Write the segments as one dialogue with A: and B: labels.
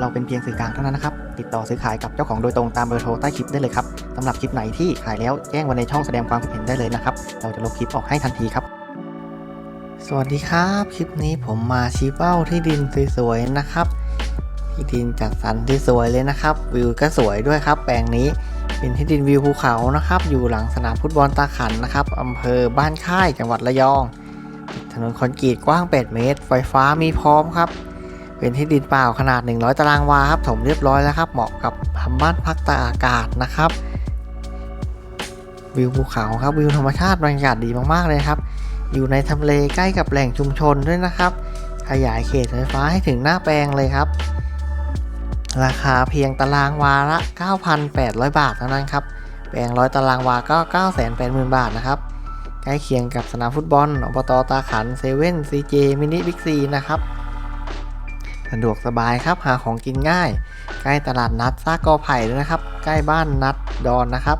A: เราเป็นเพียงสื่อกลางเท่านั้นนะครับ ติดต่อซื้อขายกับเจ้าของโดยตรงตามเบอร์โทรใต้คลิปได้เลยครับสำหรับคลิปไหนที่ขายแล้วแจ้งไว้ในช่องแสดงความคิดเห็นได้เลยนะครับ เราจะลบคลิปออกให้ทันทีครับ สวัสดีครับ คลิปนี้ผมมาชี้เป้าที่ดินสวยๆนะครับที่ดินจัดสรรที่สวยเลยนะครับ วิวก็สวยด้วยครับ แปลงนี้เป็นที่ดินวิวภูเขานะครับ อยู่หลังสนามฟุตบอลตาขันนะครับอำเภอบ้านค่ายจังหวัดระยอง ถนนคอนกรีตกว้าง 8 เมตร ไฟฟ้ามีพร้อมครับ เป็นที่ดินเปล่าขนาด 100 ตารางวาครับถมเรียบร้อยแล้วครับ เหมาะกับทำบ้านพักตากอากาศนะครับ วิวภูเขาครับวิวธรรมชาติบรรยากาศดีมากๆเลยครับ อยู่ในทำเลใกล้กับแหล่งชุมชนด้วยนะครับ ขยายเขตไฟฟ้าให้ถึงหน้าแปลงเลยครับ ราคาเพียงตารางวาละ 9,800 บาทเท่านั้นครับแปลงร้อยตารางวาก็ 980,000 บาทนะครับใกล้เคียงกับสนามฟุตบอลอบตตาขันเซเว่นซีเจมินิบิ๊กซีนะครับ สะดวกสบายครับหาของกินง่าย ใกล้ตลาดนัดซากกอไผ่ด้วยนะครับ ใกล้บ้านนัดดอนนะครับ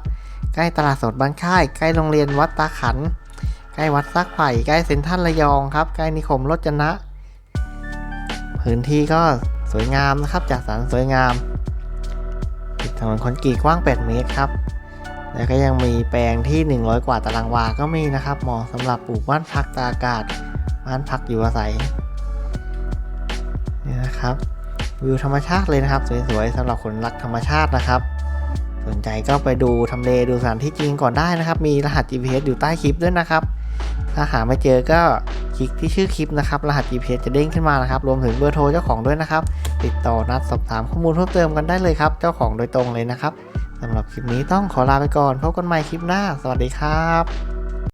A: ใกล้ตลาดสดบ้านค่าย ใกล้โรงเรียนวัดตาขัน ใกล้วัดซากไผ่ใกล้เซ็นทรัลระยองครับใกล้นิคมรจนะ พื้นที่ก็สวยงามนะครับจัดสรรสวยงามติดถนนคอนกรีตกว้าง 8 เมตรครับแล้วก็ยังมีแปลงที่ 100 กว่าตารางวาก็มีนะครับเหมาะสำหรับปลูกบ้านพักตากอากาศ บ้านพักอยู่อาศัย นะครับวิวธรรมชาติเลยนะครับ สวยๆสำหรับคนรักธรรมชาตินะครับ สนใจก็ไปดูทำเลดูสถานที่จริงก่อนได้นะครับ มีรหัส GPS อยู่ใต้คลิปด้วยนะครับ ถ้าหาไม่เจอก็คลิกที่ชื่อคลิปนะครับ รหัส GPS จะเด้งขึ้นมานะครับ รวมถึงเบอร์โทรเจ้าของด้วยนะครับ ติดต่อนัดสอบถามข้อมูลเพิ่มเติมกันได้เลยครับ เจ้าของโดยตรงเลยนะครับสำหรับคลิปนี้ต้องขอลาไปก่อนพบกันใหม่คลิปหน้า สวัสดีครับ